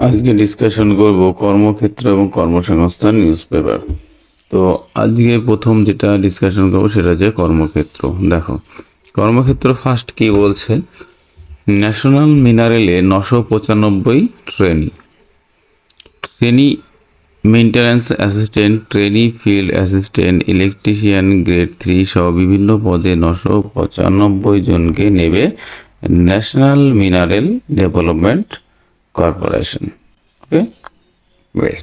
আজকে ডিসকাশন করব কর্মক্ষেত্র এবং কর্মসংস্থান নিউজ পেপার তো আজকে প্রথম যেটা ডিসকাশন করব সেটা হচ্ছে কর্মক্ষেত্র। দেখো, কর্মক্ষেত্র ফার্স্ট কি বলছে? ন্যাশনাল মিনারেলে নশো পঁচানব্বই trainee trainee maintenance assistant trainee field assistant electrician grade three সহ বিভিন্ন পদে নশো পঁচানব্বই জনকে নেবে national mineral development corporation. Okay? বেশ।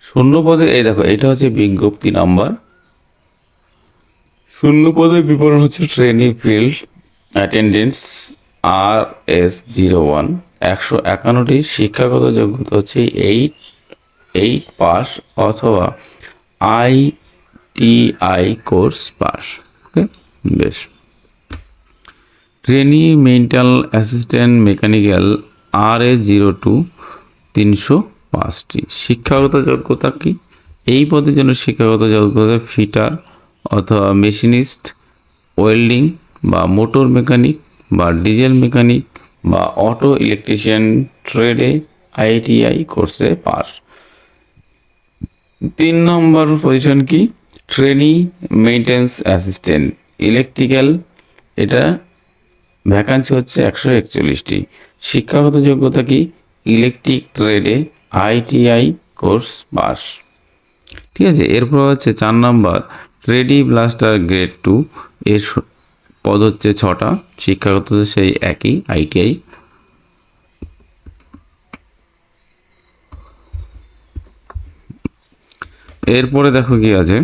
শূন্য পদে এই দেখো, এটা হচ্ছে বিজ্ঞপ্তি নাম্বার। শূন্য পদের বিবরণ হচ্ছে training field attendance R S zero one. একশো একান্নটি শিক্ষাগত যোগ্যতা হচ্ছে এইট এইট পাস অথবা I T I course pass. Okay? বেশ। Trainee mental assistant mechanical R A zero two তিনশো পাঁচটি। শিক্ষাগত যোগ্যতা কি? এই পদের জন্য শিক্ষাগত যোগ্যতা ফিটার অথবা মেশিনিস্ট, ওয়েল্ডিং বা মোটর মেকানিক বা ডিজেল মেকানিক বা অটো ইলেকট্রিশিয়ান, ট্রেডে, আইটিআই কোর্সে পাস। তিন নম্বর পজিশন কি? ট্রেনি মেইনটেন্স অ্যাসিস্ট্যান্ট, ইলেকট্রিক্যাল, এটা ভ্যাকান্সি হচ্ছে একশো একচল্লিশটি। শিক্ষাগত যোগ্যতা কি? ইলেকট্রিক ট্রেডে আইটিআই কোর্স পাস। ঠিক আছে, এরপর হচ্ছে চার নম্বর ট্রেডি ব্লাস্টার গ্রেড টু, এর পদ হচ্ছে ছটা, শিক্ষাগত সেই একই, আইটিআই। এরপরে দেখো কি আছে।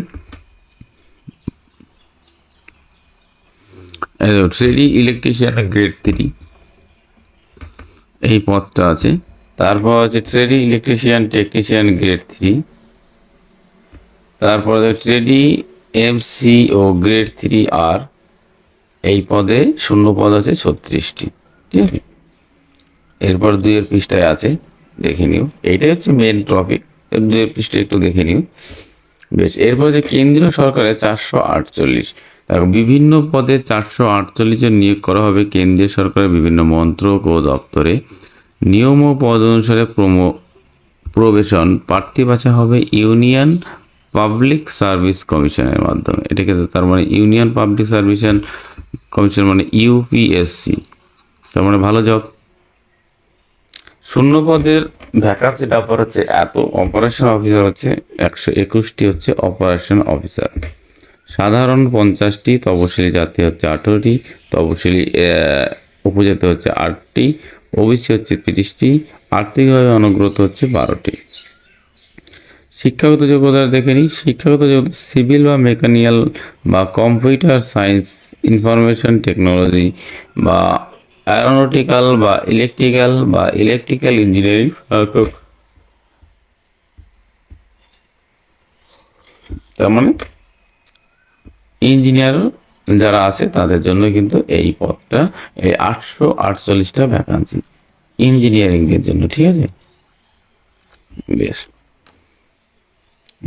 থ্রিডি ইলেকট্রিশিয়ান গ্রেড থ্রি এই পদটা আছে। তারপর আছে trainee electrician technician grade three. তারপর trainee MC O grade three আর। এই পদে শূন্য পদ আছে ছত্রিশটি, ঠিক আছে? এরপর দুইয়ের পৃষ্ঠায় আছে, দেখে নিও। এইটাই হচ্ছে মেন টপিক দুইয়ের পৃষ্ঠায় একটু দেখে নিও। বেশ, এরপর যে কেন্দ্রীয় সরকারের চারশো আটচল্লিশ বিভিন্ন পদে চারশো আটচল্লিশ জন নিয়োগ করা হবে কেন্দ্রীয় সরকারের বিভিন্ন মন্ত্রক ও দপ্তরে। নিয়ম ও পদ অনুসারে প্রমো, প্রবেশন প্রার্থী বাছা হবে ইউনিয়ন পাবলিক সার্ভিস কমিশনের মাধ্যমে। এটাকে তার মানে ইউনিয়ন পাবলিক সার্ভিস কমিশন মানে ইউপিএসসি। তার মানে ভালো জব। শূন্য পদের ভ্যাকান্সি নাম্বার হচ্ছে এত। অপারেশন অফিসার হচ্ছে একশো একুশটি হচ্ছে অপারেশন অফিসার সাধারণ পঞ্চাশটি, তপশিলি জাতি হচ্ছে আঠেরোটি, তপশিলি উপজাতি হচ্ছে আটটি, ওবিসি হচ্ছে তিরিশটি, আর্থিকভাবে অনুগ্রত হচ্ছে বারোটি। শিক্ষাগত যোগ্যতা দেখে নিই। শিক্ষাগত যোগ্যতা সিভিল বা মেকানিক্যাল বা কম্পিউটার সায়েন্স, ইনফরমেশন টেকনোলজি বা অ্যারোনটিক্যাল বা ইলেকট্রিক্যাল বা ইলেকট্রিক্যাল ইঞ্জিনিয়ারিং তার মানে ইঞ্জিনিয়ার যারা আছে, তাদের জন্য কিন্তু এই পদটা, এই আটশো আটচল্লিশটা ভ্যাকান্সি ইঞ্জিনিয়ারিং এর জন্য, ঠিক আছে? বেশ।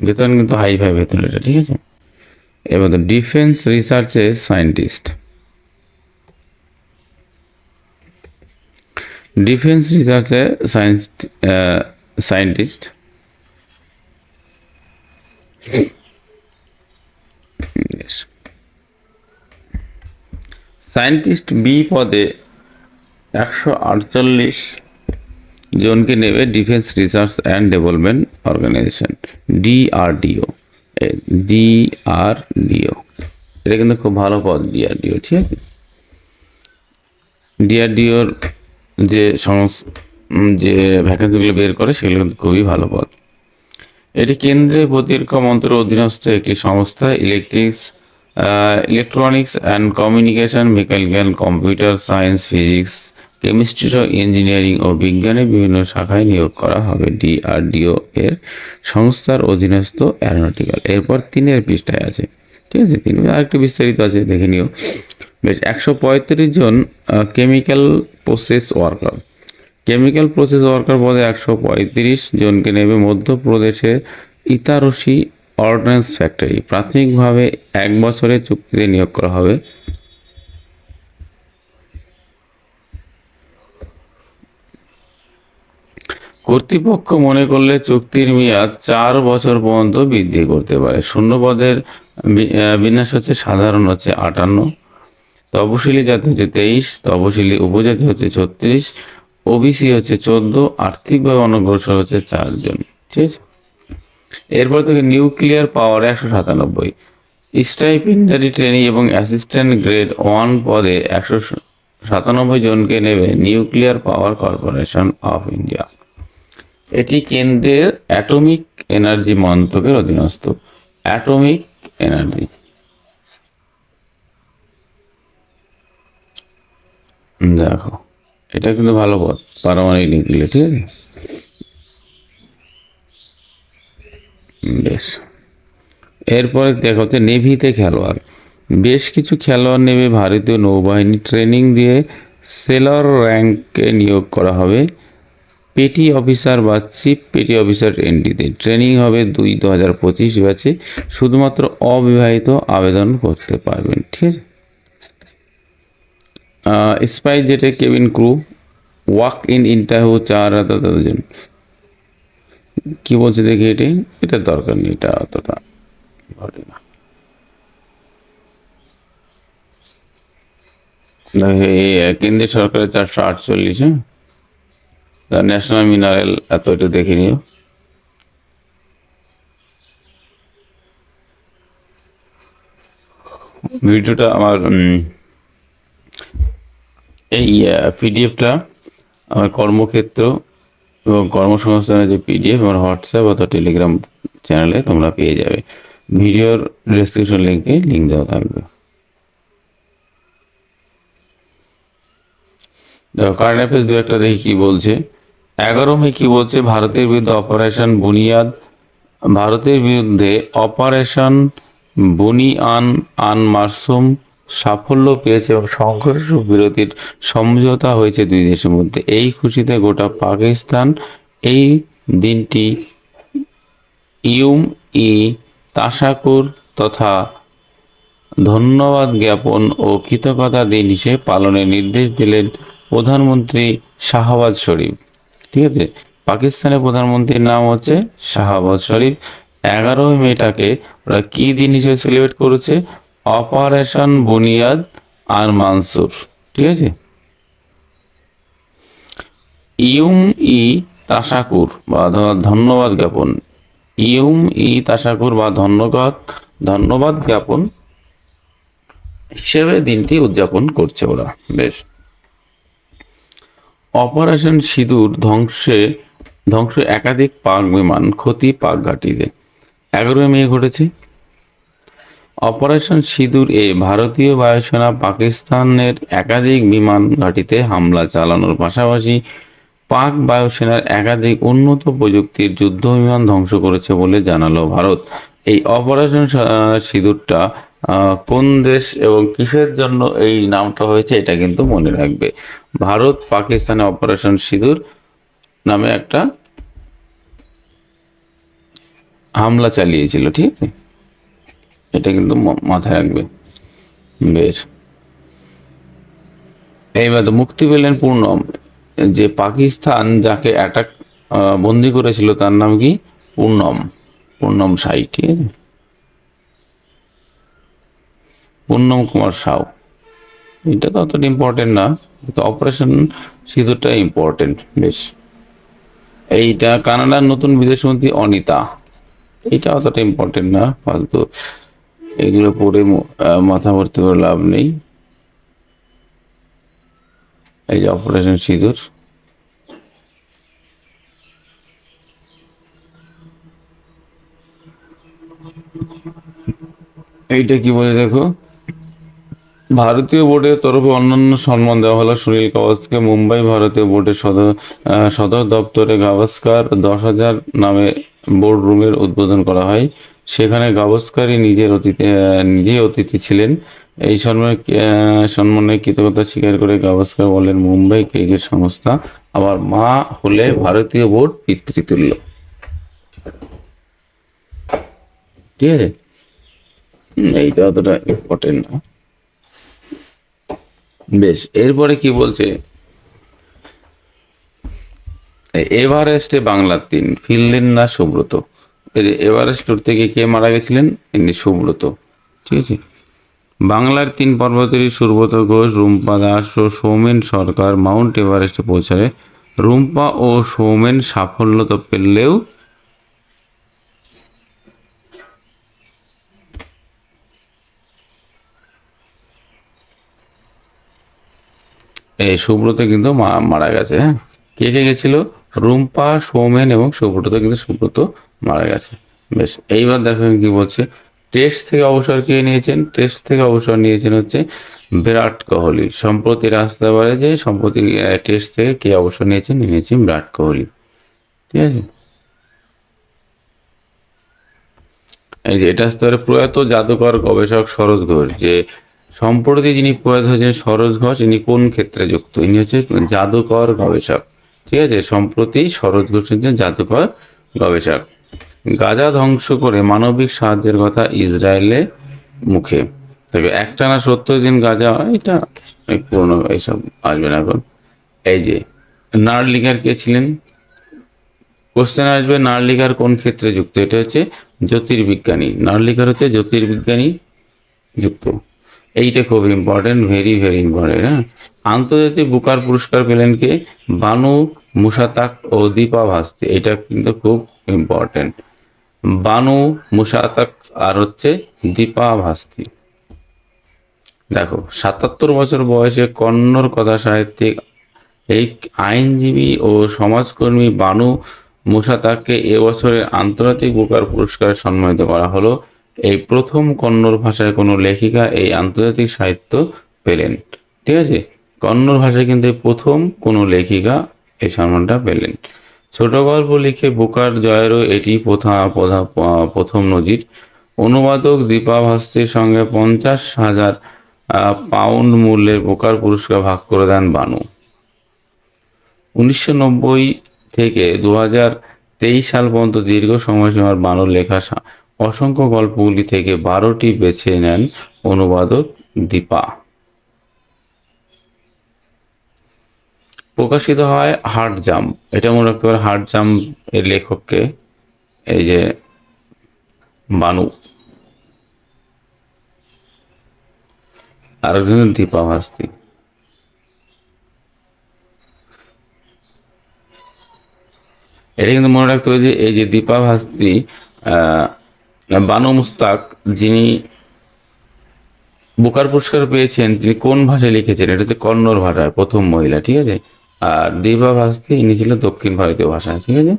বেতন কিন্তু হাই ফাই বেতন এটা ঠিক আছে? এবার ডিফেন্স রিসার্চে সায়েন্টিস্ট ডিফেন্স রিসার্চে সায়েন্স সায়েন্টিস্ট সায়েন্টিস্ট বি পদে একশো আটচল্লিশ জনকে নেবে defence research and development organisation, DRDO DRDO. এটা কিন্তু খুব ভালো পদ, ডিআরডিও, ঠিক আছে? ডিআরডিওর যে সমস যে ভ্যাকেন্সিগুলো বের করে, সেগুলো কিন্তু খুবই ভালো পদ। এটি কেন্দ্রীয় প্রতিরক্ষা মন্ত্রের অধীনস্থ একটি সংস্থা electrics electronics and communication mechanical computer science physics chemistry O engineering ও বিজ্ঞানের বিভিন্ন শাখায় নিয়োগ করা হবে। ডিআরডিও এর সংস্থার অধীনস্থ অ্যারোনটিক্যাল এরপর তিনের পৃষ্ঠায় আছে। ঠিক আছে, তিন আরেকটু বিস্তারিত আছে, দেখে নিও। বেশ, একশো পঁয়ত্রিশ জন chemical process worker chemical process worker পদে একশো পঁয়ত্রিশ জনকে নেবে মধ্যপ্রদেশের ইতারসি অর্ডিন্যান্স ফ্যাক্টরি প্রাথমিকভাবে এক বছরের চুক্তিতে নিয়োগ করা হবে। কর্তৃপক্ষ মনে করলে চুক্তির মেয়াদ চার বছর পর্যন্ত বৃদ্ধি করতে পারে। শূন্যপদের বিন্যাস হচ্ছে সাধারণ হচ্ছে আটান্ন, তপশিলি জাতি হচ্ছে তেইশ, তপশিলি উপজাতি হচ্ছে ছত্রিশ, ওবিসি হচ্ছে চোদ্দ, আর্থিকভাবে অনগ্রসর হচ্ছে চারজন। ঠিক আছে? এরপর থেকে নিউক্লিয়ার পাওয়ার একশো সাতানব্বই। স্টাইপেন্ডারি ট্রেনিং এবং অ্যাসিস্ট্যান্ট গ্রেড ওয়ান পদে একশো সাতানব্বই জনকে নেবে nuclear power corporation of India. এটি কেন্দ্রের অ্যাটমিক এনার্জি মন্ত্রকের অধীনস্থ। Atomic energy. দেখো, এটা কিন্তু ভালো পথ পারমাণবিক নিউক্লিয়ার ঠিক আছে? বেশ। এরপরে দেখা হচ্ছে নেভিতে খেলোয়াড়। বেশ কিছু খেলোয়াড় নেবে ভারতীয় নৌবাহিনী। ট্রেনিং দিয়ে সেলর র্যাঙ্কে নিয়োগ করা হবে। পেটি অফিসার বা চিফ পেটি অফিসার এনডিতে। ট্রেনিং হবে দুই দু হাজার পঁচিশ ব্যাচে। শুধুমাত্র অবিবাহিত আবেদন করতে পারবেন, ঠিক আছে? স্পাই জেটে cabin crew, walk in, interview, চার জন কি বলছে দেখি এটি? এটা দরকার নেই, এটা অতটা ঘটে না। কেন্দ্রীয় সরকারের চারশো আটচল্লিশ হ্যাঁ? ন্যাশনাল মিনারেল, এত এটা দেখে নিও। ভিডিওটা আমার এই পিডিএফটা আমার কর্মক্ষেত্র এবং কর্মসংস্থানের যে পিডিএফ আমার হোয়াটসঅ্যাপ অথবা টেলিগ্রাম চ্যানেলে তোমরা পেয়ে যাবে। ভিডিওর ডিসক্রিপশন লিঙ্কে লিঙ্ক দেওয়া থাকবে। কারেন্ট অ্যাফেয়ার্স দু একটা দেখি কি বলছে। এগারো মে কি বলছে? ভারতের বিরুদ্ধে অপারেশন বুনিয়াদ। ভারতের বিরুদ্ধে অপারেশন বুনিয়ান আন মারসুম। সাফল্য পেয়েছে এবং সংঘর্ষ বিরতির সমঝোতা হয়েছে দুই দেশের মধ্যে। এই খুশিতে গোটা পাকিস্তান এই দিনটি ইউম ই তাসাকুর তথা ধন্যবাদ জ্ঞাপন ও কৃতজ্ঞতা দিন হিসেবে পালনের নির্দেশ দিলেন প্রধানমন্ত্রী শাহবাজ শরীফ। ঠিক আছে? পাকিস্তানের প্রধানমন্ত্রীর নাম হচ্ছে শাহবাজ শরীফ। এগারোই মেটাকে ওরা কি দিন হিসেবে সেলিব্রেট করেছে? অপারেশন বুনিয়াদ আর মানসুর, ঠিক আছে? ইউম ই তাসাকুর বা ধন্যবাদ জ্ঞাপন। ইউম ই তাসাকুর বা ধন্যবাদ ধন্যবাদ জ্ঞাপন হিসেবে দিনটি উদযাপন করছে ওরা, বেশ। অপারেশন সিঁদুর ধ্বংসে, ধ্বংস একাধিক পাক বিমান ক্ষতি পাক ঘাটিতে। এগারোই মে ঘটেছে। অপারেশন সিঁদুর এ ভারতীয় বায়ুসেনা পাকিস্তানের একাধিক বিমান ঘাঁটিতে হামলা চালানোর পাশাপাশি পাক বায়ুসেনার একাধিক উন্নত প্রযুক্তির যুদ্ধ বিমান ধ্বংস করেছে বলে জানালো ভারত। এই অপারেশন সিঁদুরটা কোন দেশ এবং কিসের জন্য এই নামটা হয়েছে এটা কিন্তু মনে রাখবে। ভারত পাকিস্তানে অপারেশন সিঁদুর নামে একটা হামলা চালিয়েছিল, ঠিক আছে? এটা কিন্তু মাথায় রাখবে। বেশ। এইবার মুক্তি পেলেন পূর্ণম। যে পাকিস্তান যাকে অ্যাটাক বন্দি করেছিল তার নাম কি? পূর্ণম। পূর্ণম সাই, ঠিক আছে? পূর্ণম কুমার সাউ। এটা তো অতটা ইম্পর্টেন্ট না। কিন্তু অপারেশন সিঁদুরটা ইম্পর্টেন্ট বেশ। এইটা কানাডার নতুন বিদেশমন্ত্রী অনিতা। এটা অতটা ইম্পর্টেন্ট না, ফালতু। এগুলো পড়ে মাথা ভর্তি করে লাভ নেই। এই যে অপারেশন সিঁদুর। এইটা কি বলে দেখো? ভারতীয় বোর্ডের তরফে অন্যান্য সম্মান দেওয়া হলো সুনীল গাভাস্করকে মুম্বাই ভারতীয় বোর্ডের সদর সদর দপ্তরে গাভাস্কার দশ হাজার নামে বোর্ড রুমের উদ্বোধন করা হয়। সেখানে গাভাস্কারই নিজের অতিথি নিজেই অতিথি ছিলেন। এই সম্মানে সম্মানে কৃতজ্ঞতা স্বীকার করে গাভাস্কার বলেন, মুম্বাই ক্রিকেট সংস্থা আবার মা হলে ভারতীয় বোর্ড পিতৃতুল্য। ঠিক আছে? এইটা অতটা ইম্পর্টেন্ট না। বেশ, এরপরে কি বলছে? এভারেস্টে বাংলার তিন, ফিরলেন না সুব্রত। এভারেস্ট উঠতে গিয়ে কে মারা গেছিলেন? ইনি সুব্রত। ঠিক আছে? বাংলার তিন পর্বতেরই সুব্রত ঘোষ, রুম্পা দাস ও সৌমেন সরকার মাউন্ট এভারেস্টে পৌঁছায় রুম্পা ও সৌমেন সাফল্য তো পেলেও এই সুব্রত কিন্তু মারা গেছে হ্যাঁ? কে কে গেছিল? রুম্পা, সৌমেন এবং সুব্রত। কিন্তু সুব্রত মারা গেছে। বেশ, এইবার দেখো কি বলছে। টেস্ট থেকে অবসর কে নিয়েছেন? টেস্ট থেকে অবসর নিয়েছেন হচ্ছে বিরাট কোহলি। সম্প্রতি রাস্তা পারে যে সম্প্রতি টেস্ট থেকে কে অবসর নিয়েছেন? নিয়েছেন বিরাট কোহলি। ঠিক আছে? এই যে এটা আসতে পারে প্রয়াত জাদুকর গবেষক সরোজ ঘোষ, যে সম্প্রতি যিনি প্রয়াত হয়েছেন সরোজ ঘোষ, ইনি কোন ক্ষেত্রে যুক্ত? ইনি হচ্ছে জাদুকর গবেষক। ঠিক আছে? সম্প্রতি সরোজ ঘোষ হচ্ছেন জাদুকর গবেষক। গাজা ধ্বংস করে মানবিক সাহায্যের কথা ইসরায়েলে মুখে। তবে একটানা সত্তর দিন গাজা এটা পুরনো এইসব আসবে না এখন। এই যে নার্লিকার কে ছিলেন? কোশ্চেন আসবে নার্লিকার কোন ক্ষেত্রে যুক্ত? এটা হচ্ছে জ্যোতির্বিজ্ঞানী। নার্লিকার হচ্ছে জ্যোতির্বিজ্ঞানী যুক্ত। এইটা খুব ইম্পর্টেন্ট ভেরি ভেরি ইম্পর্টেন্ট হ্যাঁ? আন্তর্জাতিক বুকার পুরস্কার পেলেন কে? বানু মুসাতাক ও দীপা ভাস্তি। এটা কিন্তু খুব ইম্পর্টেন্ট বানু মুসাতাক আর হচ্ছে দীপা ভাস্তি। দেখো, সাতাত্তর বছর বয়সে কন্নড় কথা সাহিত্যিক, এই আইনজীবী ও সমাজকর্মী বানু মুসাতাককে এবছরের আন্তর্জাতিক বুকার পুরস্কারে সম্মানিত করা হলো। এই প্রথম কন্নড় ভাষায় কোনো লেখিকা এই আন্তর্জাতিক সাহিত্য পেলেন। ঠিক আছে? কন্নড় ভাষায় কিন্তু প্রথম কোনো লেখিকা এই সম্মানটা পেলেন। ছোট গল্প লিখে বোকার জয়েরও এটি প্রথা প্রথা- প্রথম নজির। অনুবাদক দীপা ভাস্তির সঙ্গে পঞ্চাশ হাজার পাউন্ড মূল্যের বোকার পুরস্কার ভাগ করে দেন বানু। উনিশশো নব্বই থেকে দু তেইশ সাল পর্যন্ত দীর্ঘ সময়সীমার বানুর লেখা অসংখ্য গল্পগুলি থেকে বারোটি বেছে নেন অনুবাদক দীপা। প্রকাশিত হয় হার্ট জাম্প এটা মনে রাখতে পারে হার্ট জাম্প এর লেখককে, এই যে বানু। আর দীপা এটা কিন্তু মনে রাখতে হবে যে, এই যে দীপা ভাস্তি বানু মুস্তাক, যিনি বুকার পুরস্কার পেয়েছেন, তিনি কোন ভাষায় লিখেছেন? এটা হচ্ছে কন্নড় ভাষায়, প্রথম মহিলা, ঠিক আছে? আর দীপা ভাস্তি, ইনি ছিল দক্ষিণ ভারতীয় ভাষায় ঠিক আছে?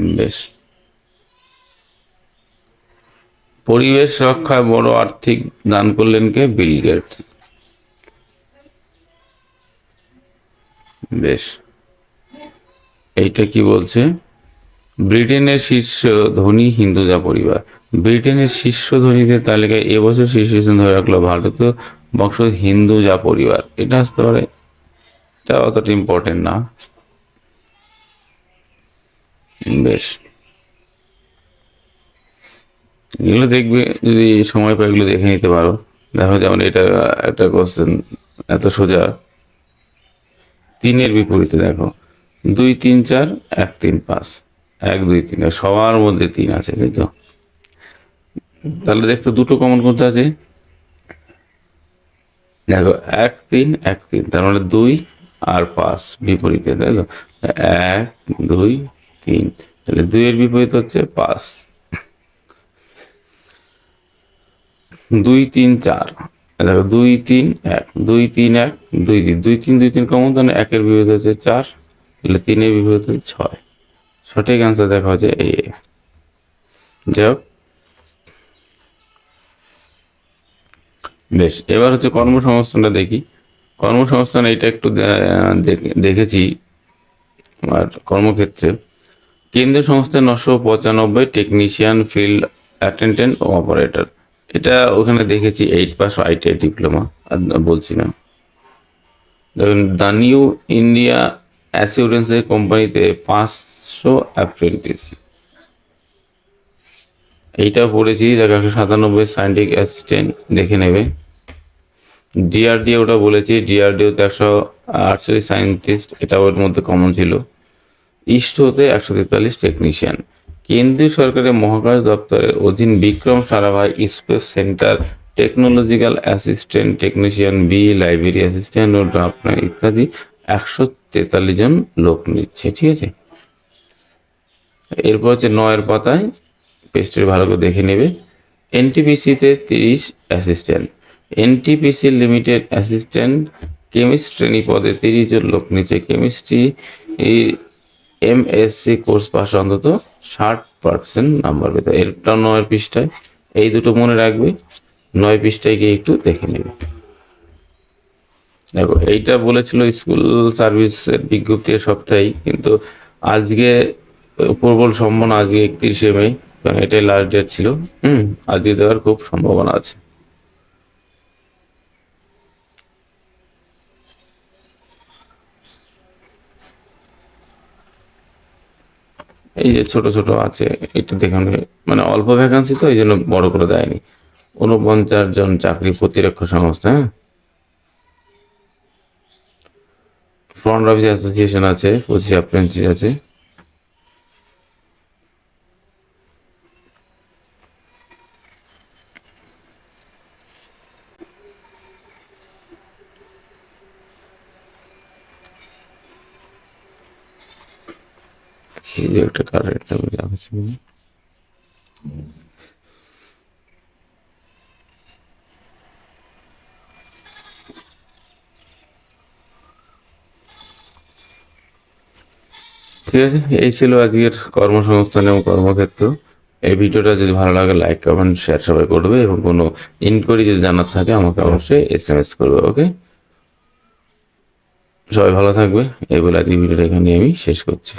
বেশ। পরিবেশ রক্ষায় বড় আর্থিক দান করলেন কে? Bill Gates. বেশ। এইটা কি বলছে? ব্রিটেনের শীর্ষ ধনী হিন্দুজা পরিবার। ব্রিটেনের শীর্ষ ধনীদের তালিকায় এবছর শীর্ষ ধরে রাখল ভারতীয় বংশ হিন্দুজা পরিবার। এটা আসতে পারে। এটা অতটা ইম্পর্টেন্ট না। বেশ। এগুলো দেখবে, যদি সময় পায় এগুলো দেখে নিতে পারো। দেখো যেমন এটা, একটা কোশ্চেন এত সোজা। তিনের বিপরীতে দেখো, দুই, তিন, চার, এক, তিন, পাঁচ। এক, দুই, তিন সবার মধ্যে তিন আছে, তাই তো? তাহলে দেখতো দুটো কমন করতে আছে? দেখো, এক, তিন এক, তিন, তার মানে দুই আর পাঁচ বিপরীতে, তাই তো? এক, দুই, তিন। তাহলে দুইয়ের বিপরীত হচ্ছে পাঁচ। দুই, তিন, চার। দেখো দুই, তিন, এক। দুই, তিন, এক, দুই, তিন। দুই তিন দুই, তিন কমন, তাহলে একের বিপরীত হচ্ছে চার। তাহলে তিনের বিপরীত হচ্ছে ছয়। সঠিক অ্যান্সার দেখা হচ্ছে এই যাই হোক। বেশ, এবার হচ্ছে কর্মসংস্থানটা দেখি। কর্মসংস্থান এটা একটু দেখেছি আর কর্মক্ষেত্রে। কেন্দ্রীয় সংস্থা নশো পঁচানব্বই টেকনিশিয়ান ফিল্ড অ্যাটেন্ডেন্ট ও অপারেটর। এটা ওখানে দেখেছি, এইট পাস আইটিআই ডিপ্লোমা বলছি না। দেখুন, দ্য নিউ ইন্ডিয়া অ্যাসিউরেন্সের কোম্পানিতে পাঁচশো অ্যাপ্রেন্টিস। এইটা পড়েছি, দেখো সাতানব্বই সায়েন্টিফিক অ্যাসিস্ট্যান্ট দেখে নেবে। ডিআরডিও ওটা বলেছি ডিআরডিও তো একশো আটচল্লিশ সায়েন্টিস্ট এটা ওর মধ্যে কমন ছিল। ইস্ট হতে একশো তেতাল্লিশ টেকনিশিয়ান কেন্দ্রীয় সরকারের মহাকাশ দপ্তরের অধীন Vikram Sarabhai space centre technological assistant technician B library assistant ও ড্রাফটম্যান ইত্যাদি একশো তেতাল্লিশ জন লোক নিচ্ছে, ঠিক আছে? এরপর হচ্ছে নয়ের পাতায় পেজটি ভালো করে দেখে নেবে। এনটিপিসিতে তিরিশ assistant NTPC limited assistant chemist শ্রেণি পদে তিরিশ জন লোক নিচে chemistry M MSc course pass অন্তত ষাট পার্সেন্ট নাম্বার পেতে এটা নয় পৃষ্ঠায়, এই দুটো মনে রাখবে, নয় পৃষ্ঠায় গিয়ে একটু দেখে নেবে। দেখো, এইটা বলেছিল স্কুল সার্ভিসের বিজ্ঞপ্তি সপ্তাহেই, কিন্তু আজকে, প্রবল সম্ভাবনা আজকে একত্রিশে মে, কারণ এটাই লাস্ট ডেট ছিল। হুম, আজকে দেওয়ার খুব সম্ভাবনা আছে। এই যে ছোট ছোট আছে একটু দেখানো মানে অল্প ভ্যাকান্সি তো, এই জন্য বড় করে দেয়নি। উনপঞ্চাশ জন চাকরি প্রতিরক্ষা সংস্থা হ্যাঁ? ফ্রন্ট অফিস অ্যাসোসিয়েশন আছে, পঁচিশ অ্যাপ্রেন্টিস আছে। এই যে একটা কারেন্ট আমি ঠিক আছে, এই ছিল আজকের কর্মসংস্থান এবং কর্মক্ষেত্র। এই ভিডিওটা যদি ভালো লাগে লাইক কমেন্ট শেয়ার সবাই করবে এবং কোনো ইনকোয়ারি যদি জানার থাকে, আমাকে অবশ্যই এস এম এস করবে ওকে সবাই ভালো থাকবে। এই বলে আজকে ভিডিওটা এখানে আমি শেষ করছি।